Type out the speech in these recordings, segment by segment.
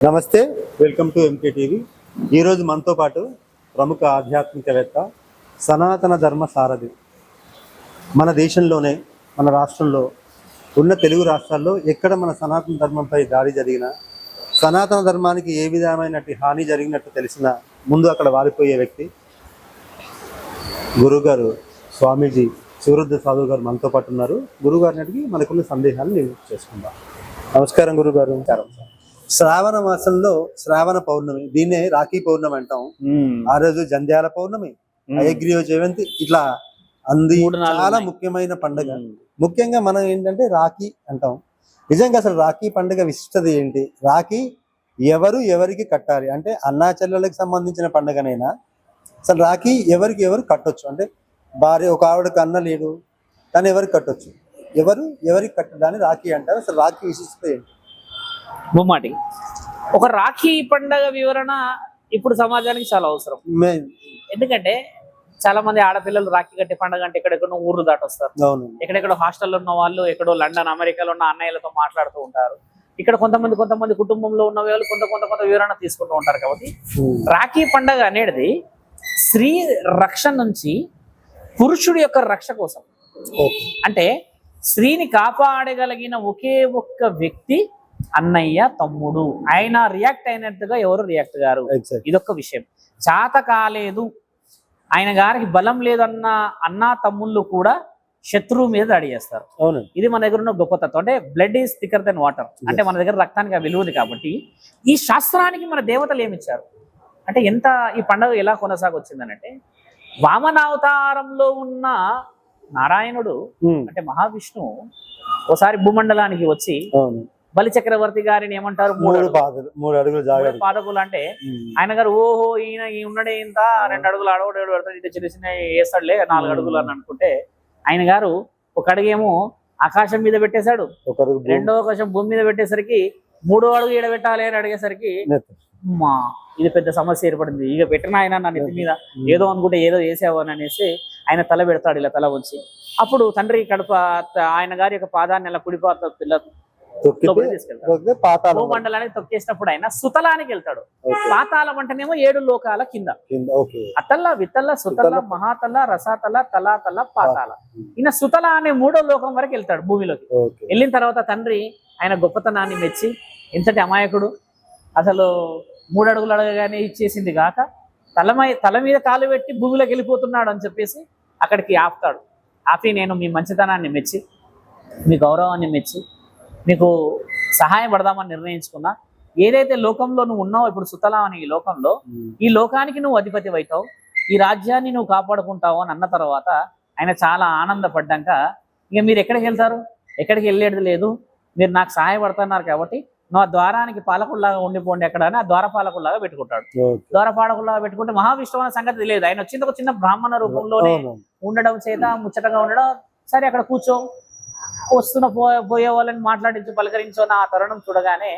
నమస్తే. Welcome to MK TV ఈరోజు మనతో పాటు ప్రముఖ ఆధ్యాత్మికవేత్త సనాతన ధర్మ సారథి మన దేశంలోనే మన రాష్ట్రంలో ఉన్న తెలుగు రాష్ట్రాల్లో ఎక్కడ మన సనాతన ధర్మంపై దాడి జరిగినా సనాతన ధర్మానికి ఏ విధమైనటువంటి హాని జరిగినట్టు తెలిసినా ముందు అక్కడ వారిపోయే వ్యక్తి గురుగారు స్వామీజీ శివరుద్ర సాధువు గారు మనతో పాటు ఉన్నారు. గురుగారిని అడిగి మనకున్న సందేహాలు నేను చేసుకుందాం. నమస్కారం గురుగారు. శ్రావణ మాసంలో శ్రావణ పౌర్ణమి దీన్నే రాఖీ పౌర్ణమి అంటాం. ఆ రోజు జంధ్యాల పౌర్ణమి అయగ్రీవ జయంతి ఇట్లా అంది చాలా. ముఖ్యమైన పండుగ. ముఖ్యంగా మనం ఏంటంటే రాఖీ అంటాం. నిజంగా అసలు రాఖీ పండుగ విశిష్టత ఏంటి? రాఖీ ఎవరు ఎవరికి కట్టాలి? అంటే అన్నా చెల్లెలకు సంబంధించిన పండుగనైనా అసలు రాఖీ ఎవరికి ఎవరు కట్టొచ్చు? అంటే భార్య ఒక ఆవిడకి అన్న లేడు తను ఎవరికి కట్టొచ్చు? ఎవరు ఎవరికి కట్టడాన్ని రాఖీ అంటారు. అసలు రాఖీ విశిష్టత ఏంటి? ముమ్మాటి ఒక రాఖీ పండగ వివరణ ఇప్పుడు సమాజానికి చాలా అవసరం. ఎందుకంటే చాలా మంది ఆడపిల్లలు రాఖీ కట్టే పండగ అంటే ఎక్కడెక్కడో ఊర్లు దాటొస్తారు. ఎక్కడెక్కడో హాస్టల్లో ఉన్న వాళ్ళు ఎక్కడో లండన్ అమెరికాలో ఉన్న అన్నయ్యలతో మాట్లాడుతూ ఉంటారు. ఇక్కడ కొంతమంది కొంతమంది కుటుంబంలో ఉన్న వాళ్ళు కొంత కొంత కొంత వివరణ తీసుకుంటూ ఉంటారు కాబట్టి. రాఖీ పండగ అనేది స్త్రీ రక్షణ నుంచి పురుషుడి యొక్క రక్ష కోసం. అంటే స్త్రీని కాపాడగలిగిన ఒకే ఒక్క వ్యక్తి అన్నయ్య తమ్ముడు. ఆయన రియాక్ట్ అయినట్టుగా ఎవరు రియాక్ట్ గారు? ఇదొక విషయం. చాత కాలేదు. ఆయన గారికి బలం లేదన్న అన్న తమ్ముళ్ళు కూడా శత్రువు మీద దాడి చేస్తారు. అవునండి. ఇది మన దగ్గర ఉన్న గొప్పతత్వం. అంటే blood is thicker than water అంటే మన దగ్గర రక్తానికి ఆ విలువ ఉంది కాబట్టి ఈ శాస్త్రానికి మన దేవతలు ఏమిచ్చారు అంటే ఎంత ఈ పండుగ ఎలా కొనసాగొచ్చిందనంటే వామనావతారంలో ఉన్న నారాయణుడు ఉమ్. అంటే మహావిష్ణువు ఒకసారి భూమండలానికి వచ్చి అవును బలి చక్రవర్తి గారిని ఏమంటారు? మూడు అడుగులు. పాదకులు అంటే ఆయన గారు ఓహో ఈయన ఈ ఉన్నడే ఇంత రెండు అడుగులు అడగడు ఏడు పెడతాడు ఇటు చిన్న చిన్న వేస్తాడులే నాలుగు అడుగులు అని అనుకుంటే ఆయన గారు ఒక అడుగేమో ఆకాశం మీద పెట్టేశాడు. రెండో ఆకాశం భూమి మీద పెట్టేసరికి మూడో అడుగు ఈడ పెట్టాలి అని అడిగేసరికి. అమ్మా ఇది పెద్ద సమస్య ఏర్పడింది. ఇక పెట్టిన ఆయన నా నెత్తి మీద ఏదో అనుకుంటే ఏదో చేసావు అని అనేసి ఆయన తల పెడతాడు ఇలా తల వచ్చి అప్పుడు తండ్రి కడుప ఆయన గారి యొక్క పాదాన్ని అలా కుడి పాద పిల్ల తొక్కితే పాతాళం భూమండలానికి తొక్కేసినప్పుడు ఆయన సుతలానికి వెళ్తాడు. పాతాళం అంటేనేమో ఏడు లోకాల కింద. అతల్ల వితల్ల సుతల మహాతల రసాతల తలాతల పాతాళ. ఈయన సుతల అనే మూడో లోకం వరకు వెళ్తాడు భూమిలోకి. వెళ్ళిన తర్వాత తండ్రి ఆయన గొప్పతనాన్ని మెచ్చి ఇంతటి అమాయకుడు. అసలు మూడు అడుగులు అడగగానే ఇచ్చేసింది కాక తలమై తల మీద కాలు పెట్టి భూమిలోకి వెళ్ళిపోతున్నాడు అని చెప్పేసి అక్కడికి ఆపుతాడు. ఆపి నేను మీ మంచితనాన్ని మెచ్చి మీ గౌరవాన్ని మెచ్చి మీకు సహాయపడదామని నిర్ణయించుకున్నా ఏదైతే లోకంలో నువ్వు ఉన్నావో ఇప్పుడు సుతలా అని ఈ లోకంలో. ఈ లోకానికి నువ్వు అధిపతి అవుతావు ఈ రాజ్యాన్ని నువ్వు కాపాడుకుంటావు అని అన్న తర్వాత ఆయన చాలా ఆనందపడ్డాక ఇక మీరు ఎక్కడికి వెళ్తారు ఎక్కడికి వెళ్ళేది లేదు మీరు నాకు సహాయపడుతున్నారు కాబట్టి నువ్వు ఆ ద్వారానికి పాలకుల్లాగా ఉండిపోండి ఎక్కడ అని ఆ ద్వార పాలకుల్లాగా పెట్టుకుంటాడు ఓకే. ద్వార పాలకుల్లాగా పెట్టుకుంటే మహావిష్ణువు అనే సంగతి తెలియదు ఆయన వచ్చింది ఒక చిన్న బ్రాహ్మణ రూపంలోనే. ఉండడం చేత ముచ్చటగా ఉండడం సరే అక్కడ కూర్చో వస్తున్న పో పోయే వాళ్ళని మాట్లాడించు పలకరించు ఆ తరుణం చూడగానే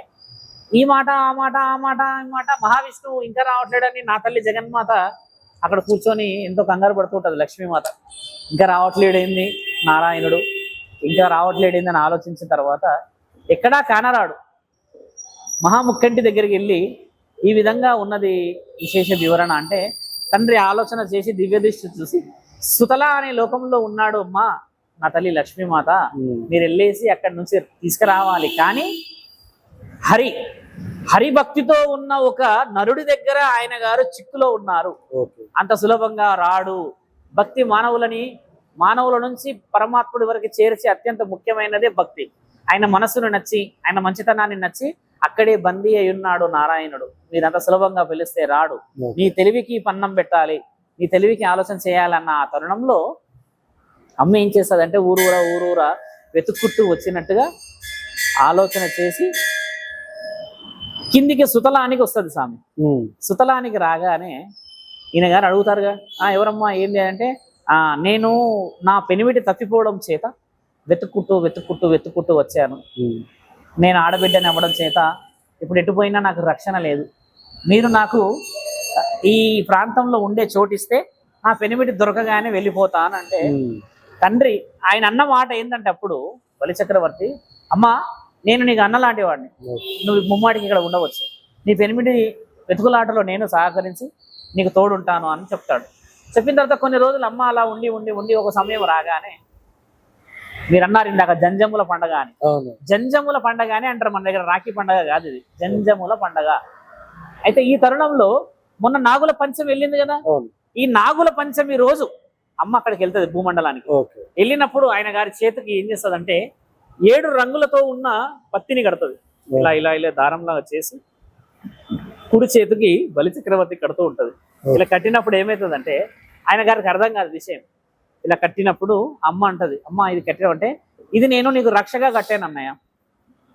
ఈ మాట ఆ మాట ఆ మాట ఈ మాట మహావిష్ణువు ఇంకా రావట్లేడని నా తల్లి జగన్మాత అక్కడ కూర్చొని ఎంతో కంగారు పడుతుంటుంది లక్ష్మీమాత. ఇంకా రావట్లేడేంది? నారాయణుడు. ఇంకా రావట్లేడేంది అని ఆలోచించిన తర్వాత ఎక్కడా కానరాడు. మహాముక్కంటి దగ్గరికి వెళ్ళి ఈ విధంగా ఉన్నది విశేష వివరణ అంటే తండ్రి ఆలోచన చేసి దివ్యదృష్టి చూసి సుతల అనే లోకంలో ఉన్నాడు అమ్మా. నా తల్లి లక్ష్మీమాత. మీరు వెళ్ళేసి అక్కడి నుంచి తీసుకురావాలి. కానీ హరి హరి భక్తితో ఉన్న ఒక నరుడి దగ్గర ఆయన గారు చిక్కులో ఉన్నారు. అంత సులభంగా రాడు. భక్తి మానవులని మానవుల నుంచి పరమాత్ముడి వరకు చేర్చి అత్యంత ముఖ్యమైనదే భక్తి. ఆయన మనసును నచ్చి ఆయన మంచితనాన్ని నచ్చి అక్కడే బందీ అయి ఉన్నాడు నారాయణుడు. మీరు అంత సులభంగా పిలిస్తే రాడు. నీ తెలివికి పన్నం పెట్టాలి. నీ తెలివికి ఆలోచన చేయాలన్న ఆ తరుణంలో అమ్మ ఏం చేస్తుంది అంటే ఊరూరా ఊరూరా వెతుక్కుంటూ వచ్చినట్టుగా ఆలోచన చేసి కిందికి సుతలానికి వస్తుంది స్వామి. సుతలానికి రాగానే ఈయన గారు అడుగుతారుగా ఆ ఎవరమ్మా ఏంది అంటే ఆ నేను నా పెనిమిటి తప్పిపోవడం చేత వెతుక్కుంటూ వెతుక్కుంటూ వెతుక్కుంటూ వచ్చాను. నేను ఆడబిడ్డని అవ్వడం చేత ఇప్పుడు ఎటు పోయినా నాకు రక్షణ లేదు మీరు నాకు ఈ ప్రాంతంలో ఉండే చోటిస్తే నా పెనిమిటి దొరకగానే వెళ్ళిపోతానంటే. తండ్రి ఆయన అన్న మాట ఏంటంటే అప్పుడు బలి చక్రవర్తి అమ్మా నేను నీకు అన్న లాంటి వాడిని. నువ్వు ముమ్మాటికి ఇక్కడ ఉండవచ్చు. నీ పెనిమిటి వెతుకులాటలో నేను సహకరించి నీకు తోడుంటాను అని చెప్తాడు. చెప్పిన తర్వాత కొన్ని రోజులు అమ్మ అలా ఉండి ఉండి ఉండి ఒక సమయం రాగానే మీరు అన్నారు ఇందాక జంజముల పండగ అని. జంజముల పండగ అని అంటారు మన దగ్గర. రాఖీ పండగ కాదు ఇది. జంజముల పండగ. అయితే ఈ తరుణంలో మొన్న నాగుల పంచమి వెళ్ళింది కదా? ఈ నాగుల పంచమి రోజు అమ్మ అక్కడికి వెళ్తుంది భూమండలానికి. వెళ్ళినప్పుడు ఆయన గారి చేతికి ఏం చేస్తుందంటే ఏడు రంగులతో ఉన్న పత్తిని కడుతుంది. ఇలా ఇలా ఇలా దారంలాగా చేసి కుడి చేతికి బలి చక్రవర్తి కడుతూ ఉంటది. ఇలా కట్టినప్పుడు ఏమవుతుందంటే ఆయన గారికి అర్థం కాదు విషయం. ఇలా కట్టినప్పుడు అమ్మ అంటది అమ్మ ఇది కట్టావంటే ఇది నేను నీకు రక్షగా కట్టాను అన్నయ్య.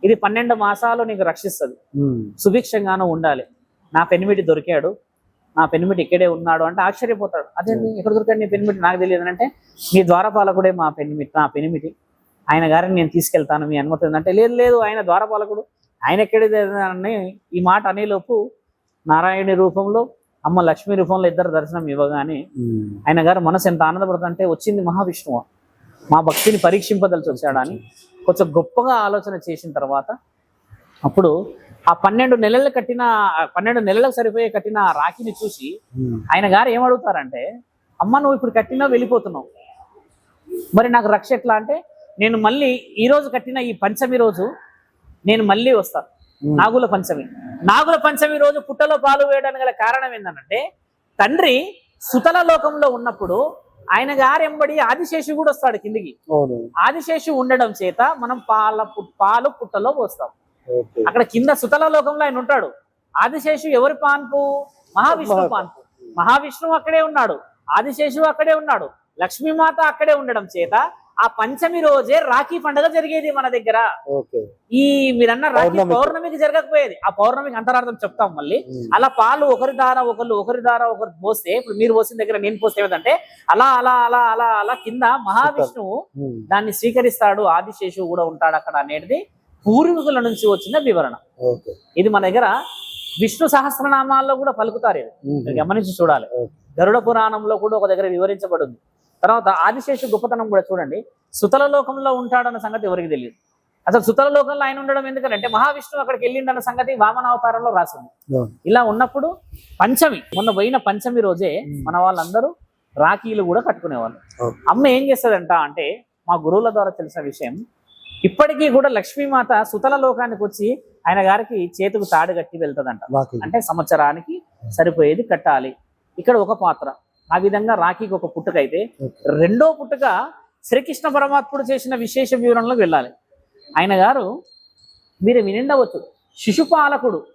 ఇది పన్నెండు మాసాలు నీకు రక్షిస్తుంది. సుభిక్షంగాను ఉండాలి. నా పెనిమిటి దొరికాడు. నా పెనిమిటి ఇక్కడే ఉన్నాడు అంటే ఆశ్చర్యపోతాడు. అదేంటి? ఎక్కడ దొరికాడు నీ పెనిమిటి నాకు తెలియదు అంటే మీ ద్వారపాలకుడే మా పెనిమిటి నా పెనిమిటి ఆయన గారిని నేను తీసుకెళ్తాను మీ అనుమతి ఉందంటే లేదు లేదు ఆయన ద్వారపాలకుడు. ఆయన ఎక్కడే అని ఈ మాట అనేలోపు నారాయణి రూపంలో అమ్మ లక్ష్మి రూపంలో ఇద్దరు దర్శనం ఇవ్వగానే. ఆయన గారు మనసు ఎంత ఆనందపడుతుందంటే వచ్చింది మహావిష్ణువు. మా భక్తిని పరీక్షింపదలిచి వచ్చాడు అని కొంచెం గొప్పగా ఆలోచన చేసిన తర్వాత అప్పుడు ఆ పన్నెండు నెలలు కట్టిన పన్నెండు నెలలకు సరిపోయే కట్టిన రాఖీని చూసి. ఆయన గారు ఏమడుగుతారంటే అమ్మ నువ్వు ఇప్పుడు కట్టినా వెళ్ళిపోతున్నావు. మరి నాకు రక్ష ఎట్లా అంటే నేను మళ్ళీ ఈ రోజు కట్టిన ఈ పంచమి రోజు నేను మళ్ళీ వస్తాను. నాగుల పంచమి. నాగుల పంచమి రోజు పుట్టలో పాలు వేయడానికి గల కారణం ఏంటంటే తండ్రి సుతల లోకంలో ఉన్నప్పుడు ఆయన గారెంబడి ఆదిశేషు కూడా వస్తాడు కిందికి. ఆదిశేషు ఉండడం చేత మనం పాల పాలు పుట్టలో పోస్తాం. అక్కడ కింద సుతల లోకంలో ఆయన ఉంటాడు. ఆదిశేషు ఎవరి పాన్పు? మహావిష్ణు పాన్పు. మహావిష్ణువు అక్కడే ఉన్నాడు. ఆదిశేషు అక్కడే ఉన్నాడు. లక్ష్మీమాత అక్కడే ఉండడం చేత ఆ పంచమి రోజే రాఖీ పండుగ జరిగేది మన దగ్గర. ఈ మీరన్న రాఖీ పౌర్ణమికి. జరగకపోయేది. ఆ పౌర్ణమికి అంతరార్థం చెప్తాం మళ్ళీ. అలా పాలు ఒకరి దారా ఒకరు ఒకరి దారా ఒకరు పోస్తే ఇప్పుడు మీరు పోసిన దగ్గర నేను పోస్తే ఏమిటంటే అలా అలా అలా అలా అలా కింద మహావిష్ణువు. దాన్ని స్వీకరిస్తాడు. ఆదిశేషువు కూడా ఉంటాడు అక్కడ అనేది పూర్వీకుల నుంచి వచ్చిన వివరణ. ఇది మన దగ్గర విష్ణు సహస్రనామాల్లో కూడా పలుకుతారు ఇది. గమనించి చూడాలి. గరుడ పురాణంలో కూడా ఒక దగ్గర వివరించబడింది. తర్వాత ఆదిశేషు గొప్పతనం కూడా చూడండి. సుతల లోకంలో ఉంటాడన్న సంగతి ఎవరికి తెలియదు? అసలు సుతల లోకంలో ఆయన ఉండడం ఎందుకంటే మహావిష్ణువు అక్కడికి వెళ్ళిండన్న సంగతి వామన అవతారంలో రాసింది. ఇలా ఉన్నప్పుడు పంచమి మొన్న పోయిన పంచమి రోజే. మన వాళ్ళందరూ రాఖీలు కూడా కట్టుకునేవాళ్ళు. అమ్మ ఏం చేస్తుందంట అంటే మా గురువుల ద్వారా తెలిసిన విషయం ఇప్పటికీ కూడా లక్ష్మీమాత సుతల లోకానికి వచ్చి ఆయన గారికి చేతుకు తాడు కట్టి వెళ్తుందంట. అంటే సంవత్సరానికి సరిపోయేది కట్టాలి. ఇక్కడ ఒక పాత్ర. ఆ విధంగా రాఖీకి ఒక పుట్టుక అయితే. రెండో పుట్టుక శ్రీకృష్ణ పరమాత్ముడు చేసిన విశేష వివరణలోకి వెళ్ళాలి. ఆయన గారు మీరు వినిండవచ్చు. శిశుపాలకుడు.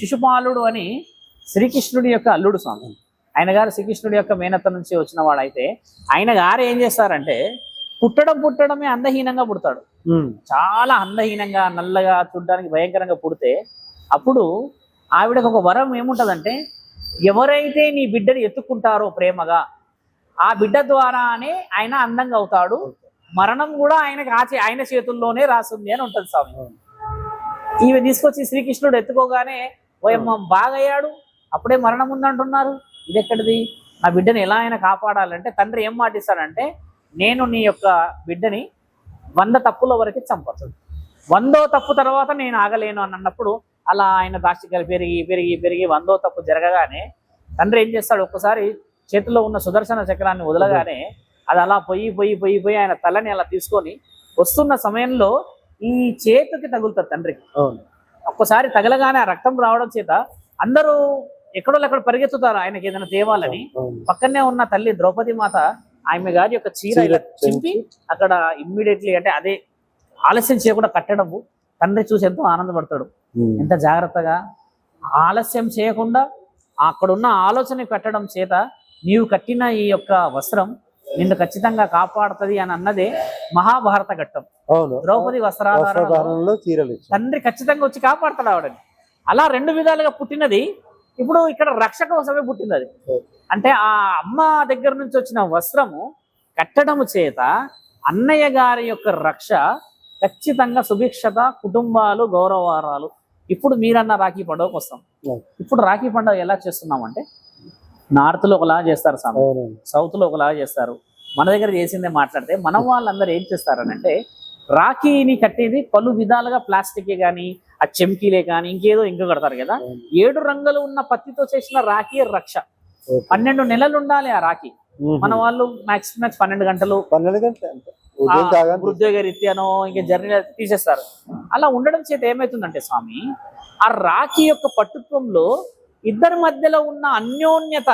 శిశుపాలుడు అని శ్రీకృష్ణుడి యొక్క అల్లుడు స్వామి. ఆయన గారు శ్రీకృష్ణుడి యొక్క మేనత్త నుంచి వచ్చిన వాడైతే ఆయన గారు ఏం చేస్తారంటే పుట్టడం పుట్టడమే అందహీనంగా పుడతాడు. చాలా అందహీనంగా నల్లగా చూడడానికి భయంకరంగా పుడితే అప్పుడు ఆవిడకు ఒక వరం ఏముంటదంటే ఎవరైతే నీ బిడ్డని ఎత్తుకుంటారో ప్రేమగా ఆ బిడ్డ ద్వారానే ఆయన అందంగా అవుతాడు. మరణం కూడా ఆయనకి ఆచే ఆయన చేతుల్లోనే రాస్తుంది అని ఉంటది స్వామి. ఈమె తీసుకొచ్చి శ్రీకృష్ణుడు ఎత్తుకోగానే ఓయమ్మ బాగయ్యాడు. అప్పుడే మరణం ఉందంటున్నారు. ఇది ఎక్కడిది నా బిడ్డని ఎలా అయినా కాపాడాలంటే తండ్రి ఏం మాటిస్తాడంటే నేను నీ యొక్క బిడ్డని వంద తప్పుల వరకు చంపచ్చు. వందో తప్పు తర్వాత నేను ఆగలేను అని అన్నప్పుడు అలా ఆయన దాష్టికలు పెరిగి పెరిగి పెరిగి వందో తప్పు జరగగానే తండ్రి ఏం చేస్తాడు? ఒక్కసారి చేతిలో ఉన్న సుదర్శన చక్రాన్ని వదలగానే అది అలా పొయ్యి పొయ్యి పొయ్యి పోయి ఆయన తలని అలా తీసుకొని వస్తున్న సమయంలో ఈ చేతికి తగులుతుంది తండ్రికి. ఒక్కసారి తగలగానే ఆ రక్తం రావడం చేత అందరూ ఎక్కడో అక్కడ పరిగెత్తుతారు ఆయనకి ఏదైనా తేవాలని. పక్కనే ఉన్న తల్లి ద్రౌపది మాత ఆమె గారి యొక్క చీర ఇలా చింపి అక్కడ ఇమ్మీడియట్లీ అంటే అదే ఆలస్యం చేయకుండా కట్టడము తండ్రి చూసి ఎంతో ఆనందపడతాడు. ఎంత జాగ్రత్తగా ఆలస్యం చేయకుండా అక్కడున్న ఆలోచన కట్టడం చేత నీవు కట్టిన ఈ యొక్క వస్త్రం నిన్ను ఖచ్చితంగా కాపాడుతుంది అని అన్నదే మహాభారత ఘట్టం. ద్రౌపది వస్త్రాధారణ వస్త్రధారణలో తండ్రి ఖచ్చితంగా వచ్చి కాపాడతాడు ఆవిడని. అలా రెండు విధాలుగా పుట్టినది ఇప్పుడు ఇక్కడ రక్ష కోసమే పుట్టింది అది అంటే ఆ అమ్మ దగ్గర నుంచి వచ్చిన వస్త్రము కట్టడము చేత అన్నయ్య గారి యొక్క రక్ష ఖచ్చితంగా సుభిక్షత కుటుంబాలు గౌరవారాలు. ఇప్పుడు మీరన్న రాఖీ పండుగకు వస్తాం. ఇప్పుడు రాఖీ పండుగ ఎలా చేస్తున్నామంటే నార్త్లో ఒకలా చేస్తారు సార్ అవునండి. సౌత్లో ఒకలా చేస్తారు. మన దగ్గర చేసిందే మాట్లాడితే మన వాళ్ళందరూ ఏం చేస్తారనంటే రాఖీని కట్టేది పలు విధాలుగా ప్లాస్టిక్ కానీ ఆ చెంకీలే కానీ ఇంకేదో ఇంకా కడతారు కదా? ఏడు రంగులు ఉన్న పత్తితో చేసిన రాఖీ రక్ష. పన్నెండు నెలలు ఉండాలి ఆ రాఖీ. మన వాళ్ళు మ్యాక్స్ మ్యాక్స్ పన్నెండు గంటలు. పన్నెండు గంటలు ఉద్యోగ రీత్యానో ఇంకా జర్నీ తీసేస్తారు. అలా ఉండడం చేత ఏమవుతుందంటే స్వామి ఆ రాఖీ యొక్క పట్టుత్వంలో ఇద్దరి మధ్యలో ఉన్న అన్యోన్యత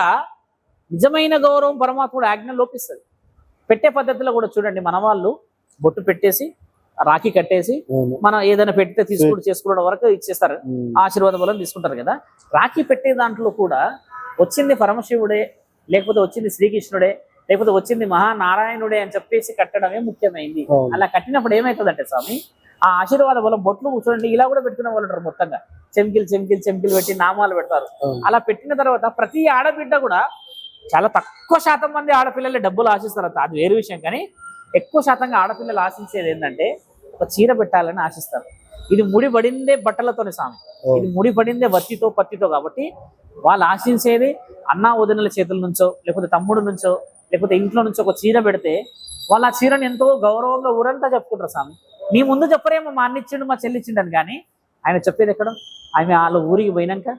నిజమైన గౌరవం పరమాత్ముడు ఆజ్ఞ లోపిస్తుంది. పెట్టే పద్ధతిలో కూడా చూడండి మన వాళ్ళు బొట్టు పెట్టేసి రాఖీ కట్టేసి. మనం ఏదైనా పెడితే తీసుకుని చేసుకోవడం వరకు ఇచ్చేస్తారు. ఆశీర్వాద బలం తీసుకుంటారు కదా రాఖీ పెట్టే దాంట్లో కూడా వచ్చింది పరమశివుడే లేకపోతే వచ్చింది శ్రీకృష్ణుడే లేకపోతే వచ్చింది మహానారాయణుడే అని చెప్పేసి కట్టడమే ముఖ్యమైంది. అలా కట్టినప్పుడు ఏమవుతుందంటే స్వామి ఆ ఆశీర్వాద బలం బొట్లు చూడండి ఇలా కూడా పెట్టుకునే వాళ్ళు ఉంటారు మొత్తంగా చెంకిలు చెంకిలు చెంకిలు పెట్టి నామాలు పెడతారు. అలా పెట్టిన తర్వాత ప్రతి ఆడబిడ్డ కూడా చాలా తక్కువ శాతం మంది ఆడపిల్లలు డబ్బులు ఆశిస్తారు. అది వేరే విషయం కానీ ఎక్కువ శాతంగా ఆడపిల్లలు ఆశించేది ఏంటంటే ఒక చీర పెట్టాలని ఆశిస్తారు. ఇది ముడిపడిందే బట్టలతోనే స్వామి. ఇది ముడిపడిందే వత్తితో పత్తితో కాబట్టి వాళ్ళు ఆశించేది అన్నా వదినల చేతుల నుంచో లేకపోతే తమ్ముడు నుంచో లేకపోతే ఇంట్లో నుంచో ఒక చీర పెడితే వాళ్ళు ఆ చీరని ఎంతో గౌరవంగా ఊరంతా చెప్పుకుంటారు స్వామి నీ ముందు చెప్పరేమో మా అన్నిచ్చిండు మా చెల్లిచ్చిండు అని కానీ ఆయన చెప్పేది ఎక్కడ? ఆమె వాళ్ళ ఊరికి పోయినాక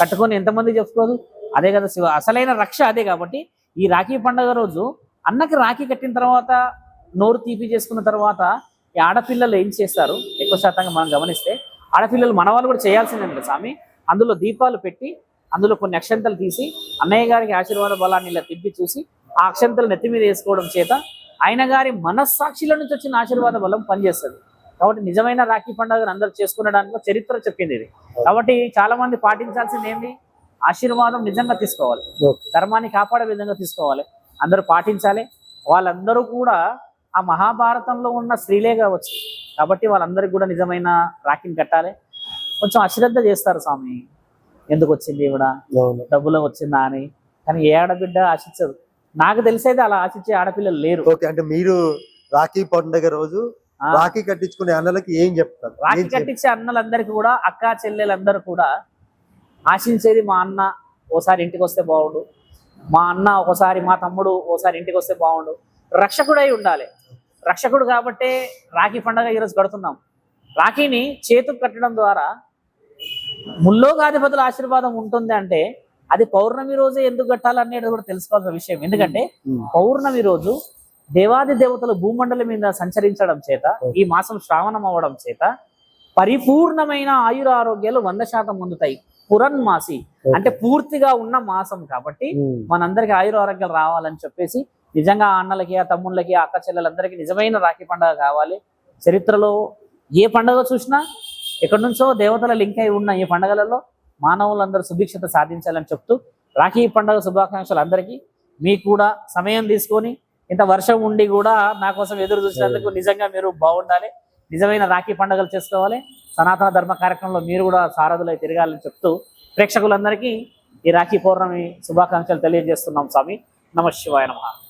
కట్టుకొని ఎంతమంది చెప్పుకోదు? అదే కదా శివ. అసలైన రక్ష అదే కాబట్టి ఈ రాఖీ పండుగ రోజు అన్నకి రాఖీ కట్టిన తర్వాత నోరు తీపి చేసుకున్న తర్వాత ఈ ఆడపిల్లలు ఏం చేస్తారు? ఎక్కువ శాతంగా మనం గమనిస్తే ఆడపిల్లలు మన వాళ్ళు కూడా చేయాల్సిందే కదా స్వామి అందులో దీపాలు పెట్టి అందులో కొన్ని అక్షంతలు తీసి అన్నయ్య గారికి ఆశీర్వాద బలాన్ని ఇలా తిప్పి చూసి ఆ అక్షంతలు నెత్తి మీద వేసుకోవడం చేత ఆయన గారి మనస్సాక్షిల నుంచి వచ్చిన ఆశీర్వాద బలం పనిచేస్తుంది. కాబట్టి నిజమైన రాఖీ పండుగను అందరూ చేసుకునే దాంట్లో చరిత్ర చెప్పింది ఇది. కాబట్టి చాలా మంది పాటించాల్సింది ఏంటి ఆశీర్వాదం నిజంగా తీసుకోవాలి. ధర్మాన్ని కాపాడే విధంగా తీసుకోవాలి. అందరూ పాటించాలి. వాళ్ళందరూ కూడా ఆ మహాభారతంలో ఉన్న స్త్రీలే కావచ్చు. కాబట్టి వాళ్ళందరికీ కూడా నిజమైన రాఖీని కట్టాలి. కొంచెం అశ్రద్ధ చేస్తారు స్వామి. ఎందుకు వచ్చింది ఈవిడ. డబ్బులో వచ్చిందా అని. కానీ ఏ ఆడబిడ్డ ఆశించదు. నాకు తెలిసేది అలా ఆశించే ఆడపిల్లలు లేరు. ఓకే అంటే మీరు రాఖీ పండుగ రోజు రాఖీ కట్టించుకునే అన్నలకి ఏం చెప్తారు? రాఖీ కట్టించే అన్నలందరికీ కూడా అక్క చెల్లెలందరూ కూడా ఆశించేది మా అన్న ఓసారి ఇంటికి వస్తే బాగుండు మా అన్న ఒకసారి మా తమ్ముడు ఓసారి ఇంటికి వస్తే బాగుండు రక్షకుడై ఉండాలి. రక్షకుడు కాబట్టే రాఖీ పండగ ఈరోజు కడుతున్నాం రాఖీని చేతుకు కట్టడం ద్వారా ముల్లోకాధిపతుల ఆశీర్వాదం ఉంటుంది అంటే అది పౌర్ణమి రోజే ఎందుకు కట్టాలనేది కూడా తెలుసుకోవాల్సిన విషయం. ఎందుకంటే. పౌర్ణమి రోజు దేవాది దేవతలు భూమండలం మీద సంచరించడం చేత ఈ మాసం శ్రావణం అవ్వడం చేత పరిపూర్ణమైన ఆయుర ఆరోగ్యాలు వంద శాతం పొందుతాయి. పురన్మాసి అంటే పూర్తిగా ఉన్న మాసం కాబట్టి. మనందరికి ఆయుర ఆరోగ్యాలు రావాలని చెప్పేసి నిజంగా ఆ అన్నలకి ఆ తమ్ముళ్ళకి ఆ అక్క చెల్లెలందరికీ నిజమైన రాఖీ పండుగ కావాలి. చరిత్రలో ఏ పండుగ చూసినా ఎక్కడి నుంచో దేవతల లింక్ అయి ఉన్న ఈ పండుగలలో మానవులందరూ సుభిక్షత సాధించాలని చెప్తూ రాఖీ పండుగ శుభాకాంక్షలు అందరికీ. మీకు కూడా సమయం తీసుకొని ఇంత వర్షం ఉండి కూడా నా కోసం ఎదురు చూసినందుకు నిజంగా మీరు బాగుండాలి. నిజమైన రాఖీ పండుగలు చేసుకోవాలి. సనాతన ధర్మ కార్యక్రమంలో మీరు కూడా సారథులై తిరగాలని చెప్తూ ప్రేక్షకులందరికీ ఈ రాఖీ పౌర్ణమి శుభాకాంక్షలు తెలియజేస్తున్నాం స్వామి. నమ శివాయ నమః.